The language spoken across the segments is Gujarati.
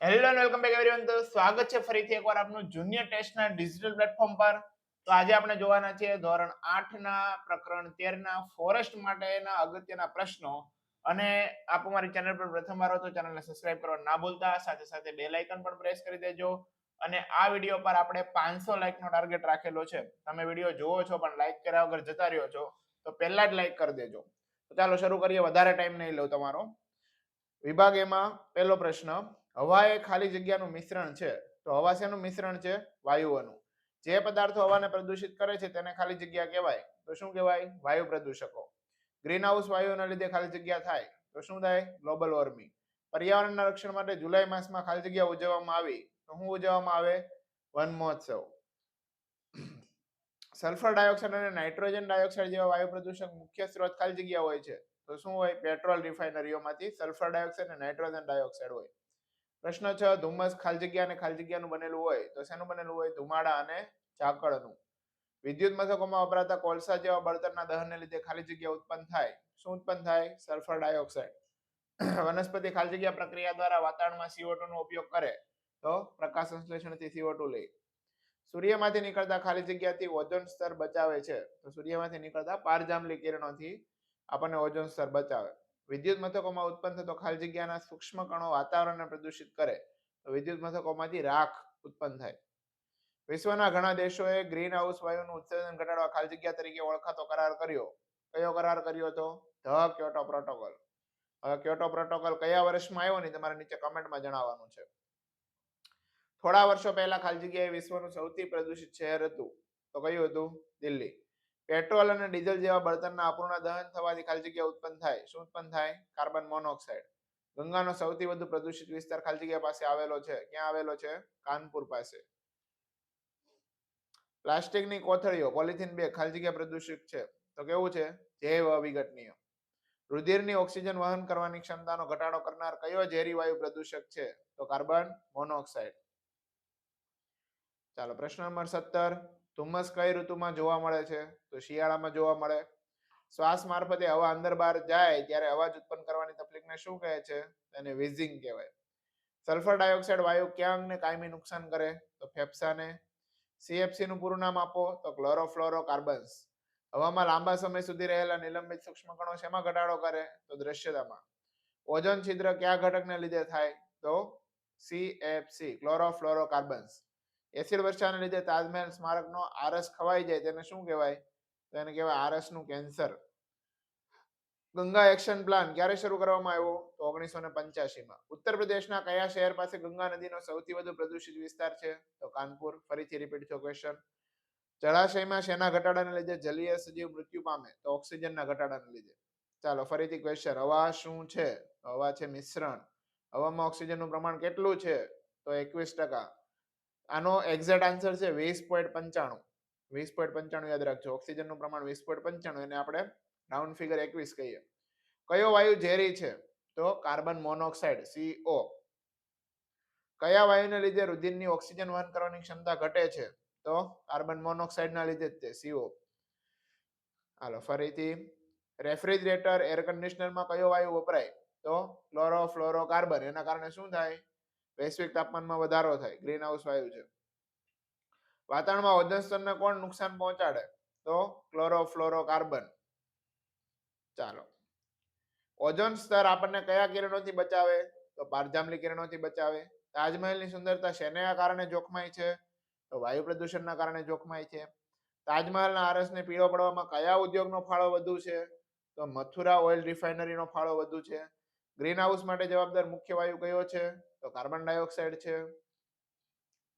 હેલો વેલકમ બેક એવરીવન તો સ્વાગત છે ફરીથી એકવાર આપનું જુનિયર ટેસ્ટના ડિજિટલ પ્લેટફોર્મ પર. તો આજે આપણે જોવાના છે ધોરણ 8 ના પ્રકરણ 13 ના ફોરેસ્ટ માટેના અગત્યના પ્રશ્નો. અને આપ અમારી ચેનલ પર પ્રથમ વાર હો તો ચેનલને સબસ્ક્રાઇબ કરવા ના ભૂલતા, સાથે સાથે બેલ આઇકન પણ પ્રેસ કરી દેજો. અને આ વીડિયો પર આપણે 500 લાઈક નો ટાર્ગેટ રાખેલો છે. તમે વીડિયો જોવો છો પણ લાઈક કર્યા વગર જતા રહ્યો છો, તો પહેલા જ લાઈક કરી દેજો. તો ચાલો શરૂ કરીએ. વધારે ટાઈમ નહીં લઉં તમારો. વિભાગ એમાં પહેલો પ્રશ્ન હવા એ ખાલી જગ્યાનું મિશ્રણ છે. તો હવા શેનું મિશ્રણ છે? વાયુઓનું. જે પદાર્થો હવાને પ્રદૂષિત કરે છે તેને ખાલી જગ્યા કહેવાય. તો શું કહેવાય? વાયુ પ્રદૂષકો. ગ્રીન હાઉસ વાયુઓના લીધે ખાલી જગ્યા થાય. તો શું થાય? Global warming. પર્યાવરણના રક્ષણ માટે જુલાઈ માસમાં ખાલી જગ્યા ઉજવવામાં આવી. તો શું ઉજવવામાં આવે? વન મહોત્સવ સલ્ફર ડાયોક્સાઇડ અને નાઇટ્રોજન ડાયોક્સાઇડ જેવા વાયુ પ્રદૂષક મુખ્ય સ્ત્રોત ખાલી જગ્યા હોય છે. તો શું હોય? પેટ્રોલ રિફાઇનરીઓમાંથી સલ્ફર ડાયોક્સાઇડ અને નાઇટ્રોજન ડાયોક્સાઇડ હોય. પ્રશ્ન છ, ધુમ્મસ ખાલી જગ્યા અને ખાલી જગ્યાનું બનેલું હોય તો શેનું બનેલું હોય? ધુમાડા અને ઝાકળનું. વિદ્યુત મથકોમાં વપરાતા કોલસા જેવા બળતણના દહનને લીધે ખાલી જગ્યા ઉત્પન્ન થાય. શું ઉત્પન્ન થાય? Sulphur dioxide. વનસ્પતિ ખાલી જગ્યા પ્રક્રિયા દ્વારા વાતાવરણમાં CO2 નો ઉપયોગ કરે તો પ્રકાશ સંશ્લેષણથી CO2 લે. સૂર્યમાંથી નીકળતા ખાલી જગ્યાથી ઓઝોન સ્તર બચાવે છે. તો સૂર્યમાંથી નીકળતા પારજામલી કિરણોથી આપણને ઓઝોન સ્તર બચાવે. વિદ્યુત મથકોમાં ઉત્પન્ન થતો ખાલી જગ્યાના સૂક્ષ્મ કણો વાતાવરણને પ્રદૂષિત કરે, તો વિદ્યુત મથકોમાંથી રાખ ઉત્પન્ન થાય. વિશ્વના ઘણા દેશોએ ગ્રીન હાઉસ વાયુનું ઉત્સર્જન ઘટાડવા ખાલી જગ્યા તરીકે ઓળખાતો કરાર કર્યો. કયો કરાર કર્યો હતો? The Kyoto protocol. હવે ક્યોટો પ્રોટોકોલ કયા વર્ષમાં આવ્યો ને તમારે નીચે કમેન્ટમાં જણાવવાનું છે. થોડા વર્ષો પહેલા ખાલી જગ્યાએ વિશ્વનું સૌથી પ્રદૂષિત શહેર હતું. તો કયું હતું? દિલ્હી. પેટ્રોલ અને ડીઝલ જેવા બળતણના અપૂર્ણ દહન થવાથી ખાલી જગ્યા ઉત્પન્ન થાય. શું ઉત્પન્ન થાય? Carbon monoxide. ગંગાનો સૌથી વધુ પ્રદૂષિત વિસ્તાર ખાલી જગ્યા પાસે આવેલો છે. ક્યાં આવેલો છે? કાનપુર પાસે. પ્લાસ્ટિકની કોથળીઓ, પોલિથીન બેગ ખાલી જગ્યા પ્રદૂષિત છે. તો કેવું છે? જૈવ અવિઘટનીય. રુધિરની ઓક્સિજન વહન કરવાની ક્ષમતાનો ઘટાડો કરનાર કયો ઝેરી વાયુ પ્રદૂષક છે? તો કાર્બન મોનોક્સાઇડ. ચાલો, પ્રશ્ન નંબર સત્તર. ધુમ્મસ કઈ ઋતુમાં જોવા મળે છે? તો શિયાળામાં જોવા મળે. શ્વાસ મારફતે હવા અંદર બહાર જાય ત્યારે અવાજ ઉત્પન્ન કરવાની તકલીફને શું કહે છે? તેને વિઝિંગ કહેવાય. સલ્ફર ડાયોક્સાઇડ વાયુ ક્યાં અંગને કાયમી નુકસાન કરે, તો ફેફસાને. સીએફસી નું પૂરું નામ આપો, તો ક્લોરોફ્લોરોકાર્બન્સ હવામાં લાંબા સમય સુધી રહેલા નિલંબિત સૂક્ષ્મ કણો શેમાં ઘટાડો કરે? તો દ્રશ્યતામાં. ઓઝોન છિદ્ર કયા ઘટકને લીધે થાય? તો CFC ક્લોરોફ્લોરોકાર્બન્સ એસિડ વર્ષાને લીધે તાજમહેલ સ્મારકનો આરસ ખવાઈ જાય, તેને શું કહેવાય? તો એને કહેવાય આરસનું કેન્સર. ગંગા એક્શન પ્લાન ક્યારે શરૂ કરવામાં આવ્યો? તો ઓગણીસો ને પંચ્યાસીમાં ઉત્તર પ્રદેશના કયા શહેર પાસે ગંગા નદીનો સૌથી વધુ પ્રદૂષિત વિસ્તાર છે? તો કાનપુર, ફરીથી રિપીટ થયો ક્વેશ્ચન જળાશયમાં શેના ઘટાડાને લીધે જલીય સજીવ મૃત્યુ પામે? તો ઓક્સિજનના ઘટાડાને લીધે. ચાલો, ફરીથી ક્વેશ્ચન હવા શું છે? હવા છે મિશ્રણ. હવામાં ઓક્સિજનનું પ્રમાણ કેટલું છે? તો એકવીસ ટકા. આનો એક્ઝેક્ટ આન્સર છે વીસ પોઈન્ટ પંચાણું. વીસ પોઈન્ટ પંચાણું યાદ રાખજો. ઓક્સિજનનું પ્રમાણ વીસ પોઈન્ટ પંચાણું એને આપણે રાઉન્ડ ફિગર એકવીસ કહીએ. કયો વાયુ ઝેરી છે? તો કાર્બન મોનોક્સાઇડ સીઓ કયા વાયુને લીધે રુધિરની ઓક્સિજન વહન કરવાની ક્ષમતા ઘટે છે? તો કાર્બન મોનોક્સાઇડના લીધે જ તે સીઓ હાલો, ફરીથી. રેફ્રિજરેટર, એર કન્ડિશનરમાં કયો વાયુ વપરાય? તો ક્લોરો ફ્લોરો કાર્બન એના કારણે શું થાય? વૈશ્વિક તાપમાનમાં વધારો થાય. ગ્રીન હાઉસ વાયુ છે. વાતાવરણમાં ઓઝોન સ્તરને કોણ નુકસાન પહોંચાડે? તો ક્લોરોફ્લોરોકાર્બન. ચાલો. ઓઝોન સ્તર આપણને કયા કિરણોથી બચાવે? તો પારજાંબલી કિરણોથી બચાવે. તાજમહેલની સુંદરતા શેના કારણે જોખમાય છે? તો વાયુ પ્રદૂષણના કારણે જોખમાય છે? તાજમહેલના આરસને પીળો પડવામાં કયા ઉદ્યોગનો ફાળો વધુ છે? તો મથુરા ઓઇલ રિફાઇનરીનો ફાળો વધુ છે? ગ્રીન હાઉસ માટે જવાબદાર મુખ્ય વાયુ કયો છે? તો કાર્બન ડાયોક્સાઇડ છે.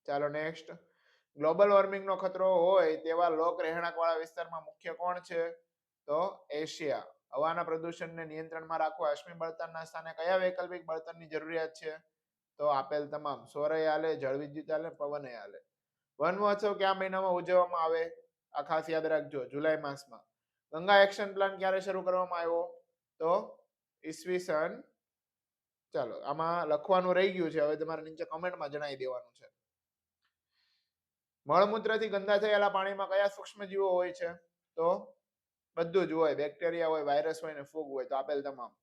ચાલો નેક્સ્ટ. ગ્લોબલ વોર્મિંગનો ખતરો હોય તેવા લોક રહેણાંકવાળા વિસ્તારમાં મુખ્ય કોણ છે? તો એશિયા. હવાના પ્રદૂષણને નિયંત્રણમાં રાખવા અશ્મિ બળતણના સ્થાને કયા વૈકલ્પિક બળતણની જરૂરિયાત છે? તો આપેલ તમામ. સૌરય આલે જળવિદ્યુત આલે પવનય આલે વન મહોત્સવ કયા મહિનામાં ઉજવવામાં આવે? આ ખાસ યાદ રાખજો, જુલાઈ માસમાં. ગંગા એક્શન પ્લાન ક્યારે શરૂ કરવામાં આવ્યો? તો ઈસવીસન ચાલો, આમાં લખવાનું રહી ગયું છે. હવે તમારે નીચે કમેન્ટમાં જણાવી દેવાનું છે. મળમૂત્રથી ગંદા થયેલા પાણીમાં કયા સૂક્ષ્મજીવો હોય છે? તો બધું જ હોય, બેક્ટેરિયા હોય, વાયરસ હોય ને ફૂગ હોય, તો આપેલ તમામ.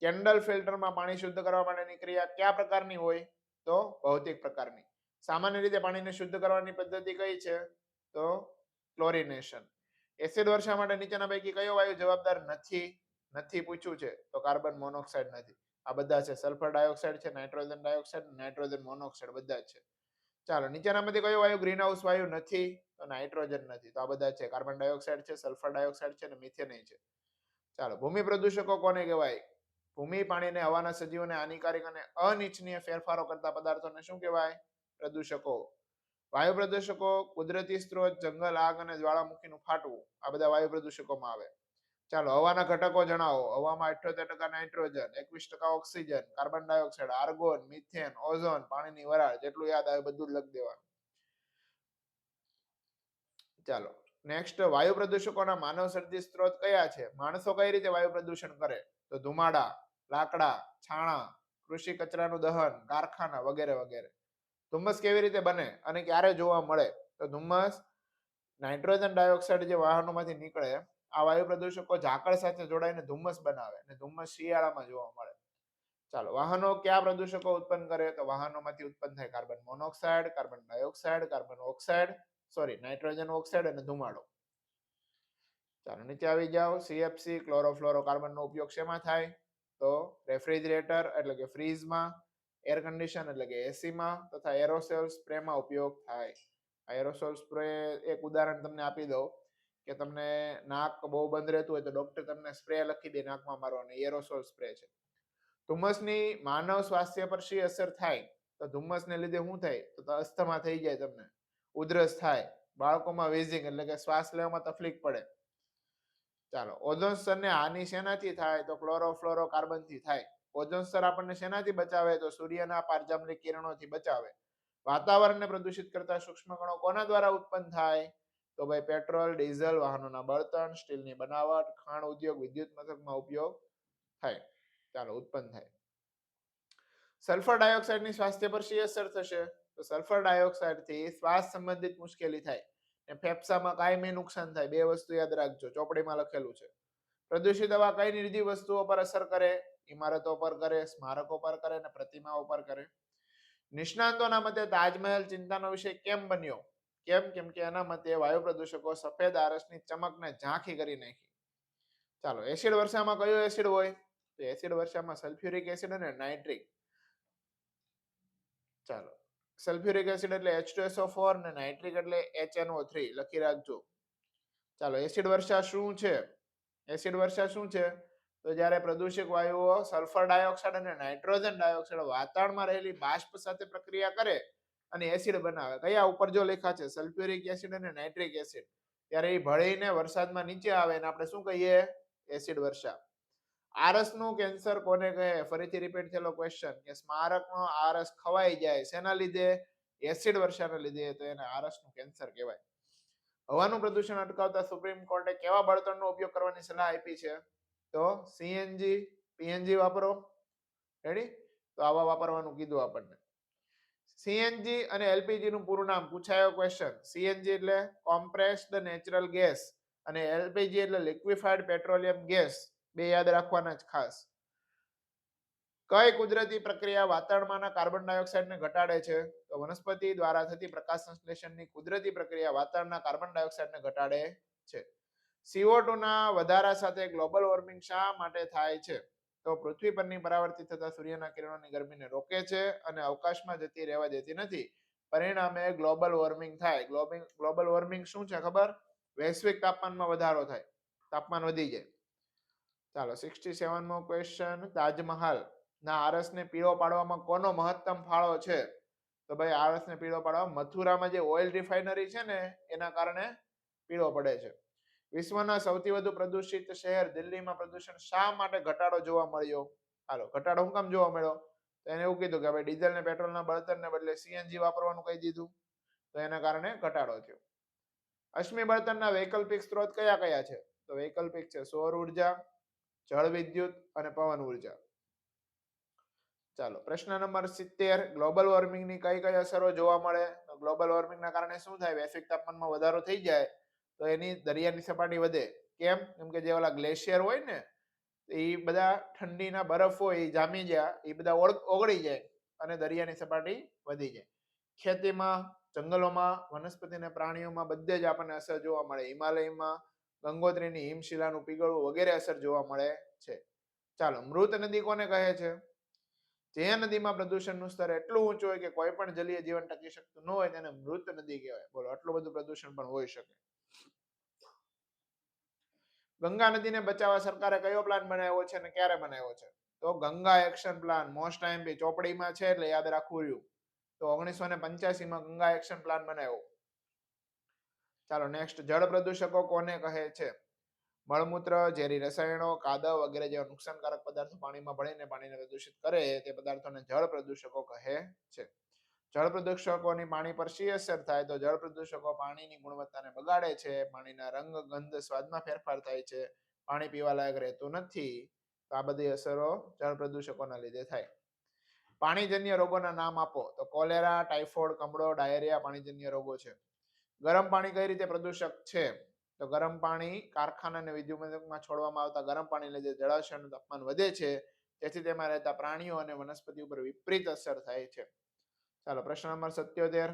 કેન્ડલ ફિલ્ટરમાં પાણી શુદ્ધ કરવા માટેની ક્રિયા કયા પ્રકારની હોય? તો ભૌતિક પ્રકારની. સામાન્ય રીતે પાણીને શુદ્ધ કરવાની પદ્ધતિ કઈ છે? તો ક્લોરિનેશન. એસિડ વર્ષા માટે નીચેના પૈકી કયો વાયુ જવાબદાર નથી? નથી પૂછ્યું છે, તો કાર્બન મોનોક્સાઇડ નથી. આ બધા છે, સલ્ફર ડાયોક્સાઇડ છે, નાઇટ્રોજન ડાયોક્સાઇડ, નાઇટ્રોજન મોનોક્સાઇડ, બધા જ છે. ચાલો, નીચેનામાંથી કયો વાયુ ગ્રીન હાઉસ વાયુ નથી? તો નાઇટ્રોજન નથી. તો આ બધા છે. કાર્બન ડાયોક્સાઇડ છે, સલ્ફર ડાયોક્સાઇડ છે અને મિથેન છે. ચાલો, ભૂમિ પ્રદૂષકો કોને કહેવાય? ભૂમિ, પાણીને, હવાના સજીવોને હાનિકારક અને અનિચ્છનીય ફેરફારો કરતા પદાર્થોને શું કહેવાય? પ્રદૂષકો. વાયુ પ્રદૂષકો કુદરતી સ્ત્રોત, જંગલ, આગ અને જ્વાળામુખીનું ફાટવું. આ બધા વાયુ પ્રદૂષકોમાં આવે. ચાલો, હવાના ઘટકો જણાવો. હવામાં અઠ્યોતેર ટકા નાઇટ્રોજન એકવીસ ટકા oxygen, carbon dioxide, argon, methane, ozone, પાણીની વરાળ, જેટલું યાદ આવે બધું લખી દેવાનું. ચાલો, નેક્સ્ટ, વાયુ પ્રદૂષકોના માનવ સર્જિત સ્ત્રોત કયા છે? માણસો કઈ રીતે વાયુ પ્રદૂષણ કરે? તો ધુમાડા, લાકડા, છાણા, કૃષિ કચરાનું દહન, કારખાના વગેરે વગેરે. ધુમ્મસ કેવી રીતે બને અને ક્યારે જોવા મળે? તો ધુમ્મસ, નાઇટ્રોજન ડાયોક્સાઇડ જે વાહનોમાંથી નીકળે આ વાયુ પ્રદૂષકો ઝાકળ સાથે જોડાઈને ધુમ્મસ બનાવે અને ધુમ્મસ શિયાળામાં જોવા મળે. ચાલો, વાહનો કયા પ્રદૂષકો ઉત્પન્ન કરે? તો વાહનોમાંથી ઉત્પન્ન થાય carbon monoxide, carbon dioxide, carbon oxide, sorry, nitrogen oxide અને ધુમાડો. ચાલો, નીચે આવી જાઓ. સીએફસી ક્લોરોફ્લોરોકાર્બનનો ઉપયોગ શેમાં થાય? તો રેફ્રિજરેટર એટલે કે ફ્રીઝમાં, એર કન્ડિશન એટલે કે એસીમાં તથા એરોસોલ સ્પ્રેમાં ઉપયોગ થાય. આ એરોસોલ સ્પ્રે એક ઉદાહરણ તમને આપી દઉં. કે તમને નાક બહુ બંધ રહેતું હોય તો ડોક્ટર તમને સ્પ્રે લખી દે નાકમાં મારવાનો એરોસોલ સ્પ્રે છે. ધુમ્મસની માનવ સ્વાસ્થ્ય પર શી અસર થાય? તો ધુમ્મસને લીધે શું થાય? તો અસ્થમા થઈ જાય તમને, ઉધરસ થાય, બાળકોમાં વેઝિંગ એટલે કે શ્વાસ લેવામાં તકલીફ પડે. ચાલો, ઓઝોન સ્તરને હાનિ શેનાથી થાય? તો ક્લોરોફ્લોરો કાર્બનથી થાય. ઓઝોન સ્તર આપણને શેનાથી બચાવે? તો સૂર્યના પારજામલી કિરણોથી બચાવે. વાતાવરણને પ્રદૂષિત કરતા સૂક્ષ્મ કણો કોના દ્વારા ઉત્પન્ન થાય? તો ભાઈ પેટ્રોલ, ડીઝલ, વાહનોના બળતણ, સ્ટીલની બનાવટ, ખાણ ઉદ્યોગ, વિદ્યુત મથકમાં ઉપયોગ થાય. ચાલો, ઉત્પન્ન થાય. સલ્ફર ડાયોક્સાઇડની સ્વાસ્થ્ય પર શી અસર થશે? તો સલ્ફર ડાયોક્સાઇડથી શ્વાસ સંબંધિત મુશ્કેલી થાય ને ફેફસામાં કાયમી નુકસાન થાય. બે વસ્તુ યાદ રાખજો, ચોપડીમાં લખેલું છે. પ્રદૂષિત હવા કઈ નિર્જીવ વસ્તુઓ પર અસર કરે? ઇમારતો પર કરે, સ્મારકો પર કરે અને પ્રતિમાઓ પર કરે? નિષ્ણાંતોના મતે તાજમહેલ ચિંતાનો વિષય કેમ બન્યો? કેમ? કેમ કે એના મતે વાયુ પ્રદૂષકો સફેદ આરસની ચમકને ઝાંખી કરી નાખી. ચાલો, એસિડ વર્ષામાં કયો એસિડ હોય? તો એસિડ વર્ષામાં સલ્ફ્યુરિક એસિડ અને નાઇટ્રિક. ચાલો, સલ્ફ્યુરિક એસિડ એટલે H2SO4 અને નાઇટ્રિક એટલે HNO3 લખી રાખજો. ચાલો, એસિડ વર્ષા શું છે? એસિડ વર્ષા શું છે? તો જ્યારે પ્રદૂષિક વાયુઓ સલ્ફર ડાયોક્સાઇડ અને નાઇટ્રોજન ડાયોક્સાઇડ વાતાવરણમાં રહેલી બાષ્પ સાથે પ્રક્રિયા કરે અને એસિડ બનાવે. કયા? ઉપર જો લેખા છે, સલ્ફ્યુરિક એસિડ અને નાઇટ્રિક એસિડ. ત્યારે એ ભળીને વરસાદમાં નીચે આવે ને આપણે શું કહીએ? એસિડ વર્ષા. આરસનું કેન્સર કોને કહે? ફરીથી રિપીટ થયેલો ક્વેશ્ચન કે સ્મારકનો આરસ ખવાઈ જાય શેના લીધે? એસિડ વર્ષાના લીધે તો એને આરસનું કેન્સર કહેવાય. હવાનું પ્રદૂષણ અટકાવતા સુપ્રીમ કોર્ટે કેવા બળતણનો ઉપયોગ કરવાની સલાહ આપી છે? તો સીએનજી પીએનજી વાપરો. રેડી તો આવા વાપરવાનું કીધું આપણને. સીએનજી અને એલપીજી નું પૂરું નામ પૂછાયો ક્વેશ્ચન સીએનજી એટલે કોમ્પ્રેસ્ડ નેચરલ ગેસ અને એલપીજી એટલે લિક્વિફાઈડ પેટ્રોલિયમ ગેસ બે યાદ રાખવાના જ ખાસ. કઈ કુદરતી પ્રક્રિયા વાતાવરણમાંના કાર્બન ડાયોક્સાઇડને ઘટાડે છે? તો વનસ્પતિ દ્વારા થતી પ્રકાશ સંશ્લેષણની કુદરતી પ્રક્રિયા વાતાવરણના કાર્બન ડાયોક્સાઇડને ઘટાડે છે. CO2 ના વધારા સાથે ગ્લોબલ વોર્મિંગ શા માટે થાય છે? તો પૃથ્વી પરની પરાવર્તિત થતા સૂર્યના કિરણોની ગરમીને રોકે છે અને અવકાશમાં જતી રહેવા દેતી નથી. પરિણામે ગ્લોબલ વોર્મિંગ થાય. ગ્લોબિંગ, ગ્લોબલ વોર્મિંગ શું છે ખબર? વૈશ્વિક તાપમાનમાં વધારો થાય. તાપમાન વધી જાય. ચાલો સિક્સટી સેવનમો ક્વેશ્ચન તાજમહાલ. ના, આરસને પીળો પાડવામાં કોનો મહત્તમ ફાળો છે? તો ભાઈ, આરસને પીળો પાડવા મથુરામાં જે ઓઇલ રિફાઇનરી છે ને, એના કારણે પીળો પડે છે. વિશ્વના સૌથી વધુ પ્રદૂષિત શહેર દિલ્હીમાં પ્રદૂષણ શા માટે ઘટાડો જોવા મળ્યો? હાલો, ઘટાડો હું કામ જોવા મળ્યો? તો એને એવું કીધું કે ભાઈ ડીઝલ ને પેટ્રોલના બળતણને બદલે સીએનજી વાપરવાનું કહી દીધું. તો એના કારણે ઘટાડો થયો. અશ્મિ બળતણના વૈકલ્પિક સ્ત્રોત કયા કયા છે? તો વૈકલ્પિક છે સૌર ઊર્જા, જળ વિદ્યુત અને પવન ઊર્જા. ચાલો, પ્રશ્ન નંબર સિત્તેર, ગ્લોબલ વોર્મિંગની કઈ કઈ અસરો જોવા મળે? ગ્લોબલ વોર્મિંગના કારણે શું થાય? વૈશ્વિક તાપમાનમાં વધારો થઈ જાય. તો એની દરિયાની સપાટી વધે. કેમ? કેમ કે જે ઓલા ગ્લેશિયર હોય ને, એ બધા ઠંડીના બરફ હોય, એ જામી ગયા, એ બધા ઓગળી જાય અને દરિયાની સપાટી વધી જાય. ખેતીમાં, જંગલોમાં વનસ્પતિ અને પ્રાણીઓમાં બધે જ આપણને અસર જોવા મળે. હિમાલયમાં ગંગોત્રીની હિમશિલાનું પીગળવું વગેરે અસર જોવા મળે છે. ચાલો, મૃત નદી કોને કહે છે? જે નદીમાં પ્રદૂષણનું સ્તર એટલું ઊંચું હોય કે કોઈ પણ જલીય જીવન ટકી શકતું ન હોય તેને મૃત નદી કહેવાય. બોલો, આટલું બધું પ્રદૂષણ પણ હોઈ શકે. ગંગા નદીને બચાવવા સરકારે કયો પ્લાન બનાવ્યો છે અને ક્યારે બનાવ્યો છે? તો Ganga action plan most time be ચોપડીમાં છે એટલે યાદ રાખવું રહ્યું. તો ઓગણીસો ને પંચ્યાસીમાં ગંગા એક્શન પ્લાન બનાવ્યો. ચાલો નેક્સ્ટ જળ પ્રદૂષકો કોને કહે છે? મળમૂત્ર, ઝેરી રસાયણો, કાદવ વગેરે જેવા નુકસાનકારક પદાર્થો પાણીમાં ભળીને પાણીને પ્રદૂષિત કરે તે પદાર્થોને જળ પ્રદૂષકો કહે છે. જળ પ્રદૂષકોની પાણી પર શી અસર થાય? તો જળ પ્રદૂષકો પાણીની ગુણવત્તાને બગાડે છે, પાણીના રંગ, ગંધ, સ્વાદમાં ફેરફાર થાય છે, પાણી પીવા લાયક રહેતું નથી. તો આ બધી અસરો જળ પ્રદૂષકોના લીધે થાય. પાણીજન્ય રોગોના નામ આપો. તો કોલેરા, ટાઇફોઇડ, કમળો, ડાયરિયા પાણીજન્ય રોગો છે. ગરમ પાણી કઈ રીતે પ્રદૂષક છે? તો ગરમ પાણી કારખાના અને વિદ્યુતમાં છોડવામાં આવતા ગરમ પાણી લીધે જળાશયનું તાપમાન વધે છે. તેથી તેમાં રહેતા પ્રાણીઓ અને વનસ્પતિ ઉપર વિપરીત અસર થાય છે. ચાલો, પ્રશ્ન નંબર સત્યોતેર.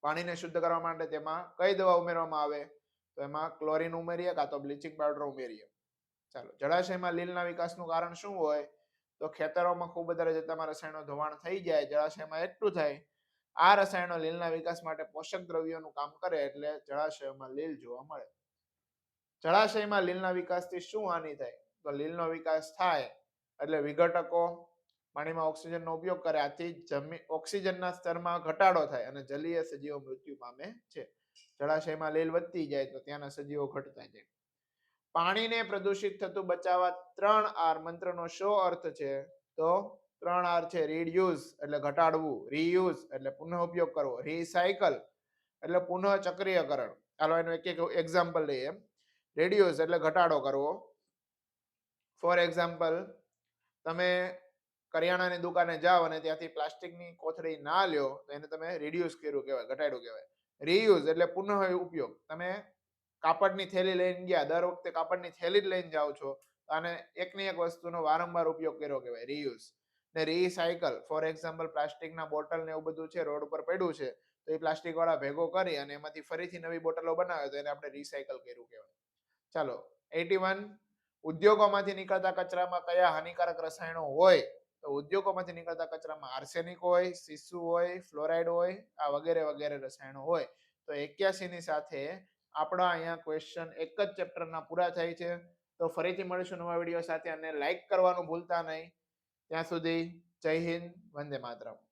પાણીને શુદ્ધ કરવા માટે તેમાં કઈ દવા ઉમેરવામાં આવે? તો એમાં ક્લોરીન ઉમેરીએ કાં તો બ્લીચિંગ પાવડર ઉમેરીએ. ચાલો, જળાશયમાં લીલના વિકાસનું કારણ શું હોય? તો ખેતરોમાં ખૂબ વધારે જતા રસાયણો ધોવાણ થઈ જાય, જળાશયમાં એટલું થાય, આ રસાયણો લીલના વિકાસ માટે પોષક દ્રવ્યોનું કામ કરે એટલે જળાશયોમાં લીલ જોવા મળે. જળાશયમાં લીલના વિકાસથી શું હાનિ થાય? તો લીલનો વિકાસ થાય એટલે વિઘટકો પાણીમાં ઓક્સિજનનો ઉપયોગ કર્યાથી જમીન ઓક્સિજનના સ્તરમાં ઘટાડો થાય અને જલીય સજીવો મૃત્યુ પામે છે. જળાશયમાં લીલ વધતી જાય તો ત્યાંના સજીવો ઘટતા જાય. પાણીને પ્રદૂષિત થતું બચાવવા ત્રણ આર મંત્રનો શો અર્થ છે? તો ત્રણ આર છે રીડયુઝ એટલે ઘટાડવું રીયુઝ એટલે પુનઃ ઉપયોગ કરવો રિસાયકલ એટલે પુનઃ ચક્રીયકરણ. ચાલો એનું એક એક એક્ઝામ્પલ લઈએ રેડિયુઝ એટલે ઘટાડો કરવો. ફોર એક્ઝામ્પલ તમે કરિયાણાની દુકાને જાઓ અને ત્યાંથી પ્લાસ્ટિકની કોથળી ના લ્યો, તો એને તમે રિડ્યુસ કર્યું કહેવાય, ઘટાડ્યું કહેવાય. રીયુઝ એટલે પુનઃ ઉપયોગ તમે કાપડની થેલી લઈને ગયા, દર વખતે કાપડની થેલી જ લઈને જાઓ છો અને એકની એક વસ્તુનો વારંવાર ઉપયોગ કર્યો કહેવાય રીયુઝ ને રીસાયકલ ફોર એક્ઝામ્પલ પ્લાસ્ટિકના બોટલ ને એવું બધું છે, રોડ ઉપર પડ્યું છે, તો એ પ્લાસ્ટિક વાળા ભેગો કરી અને એમાંથી ફરીથી નવી બોટલો બનાવે, તો એને આપણે રીસાયકલ કર્યું કહેવાય. ચાલો એટી વન ઉદ્યોગોમાંથી નીકળતા કચરામાં કયા હાનિકારક રસાયણો હોય? તો ઉદ્યોગોમાંથી નીકળતા કચરામાં આર્સેનિક હોય સીસુ હોય ફ્લોરાઇડ હોય, આ વગેરે વગેરે રસાયણો હોય, તો એક્યાસી ની સાથે આપણા અહીંયા ક્વેશ્ચન એક જ ચેપ્ટરના પૂરા થાય છે. તો ફરીથી મળીશું નવા વીડિયો સાથે અને લાઇક કરવાનું ભૂલતા નહીં. ત્યાં સુધી જય હિન્દ, વંદે માતરમ.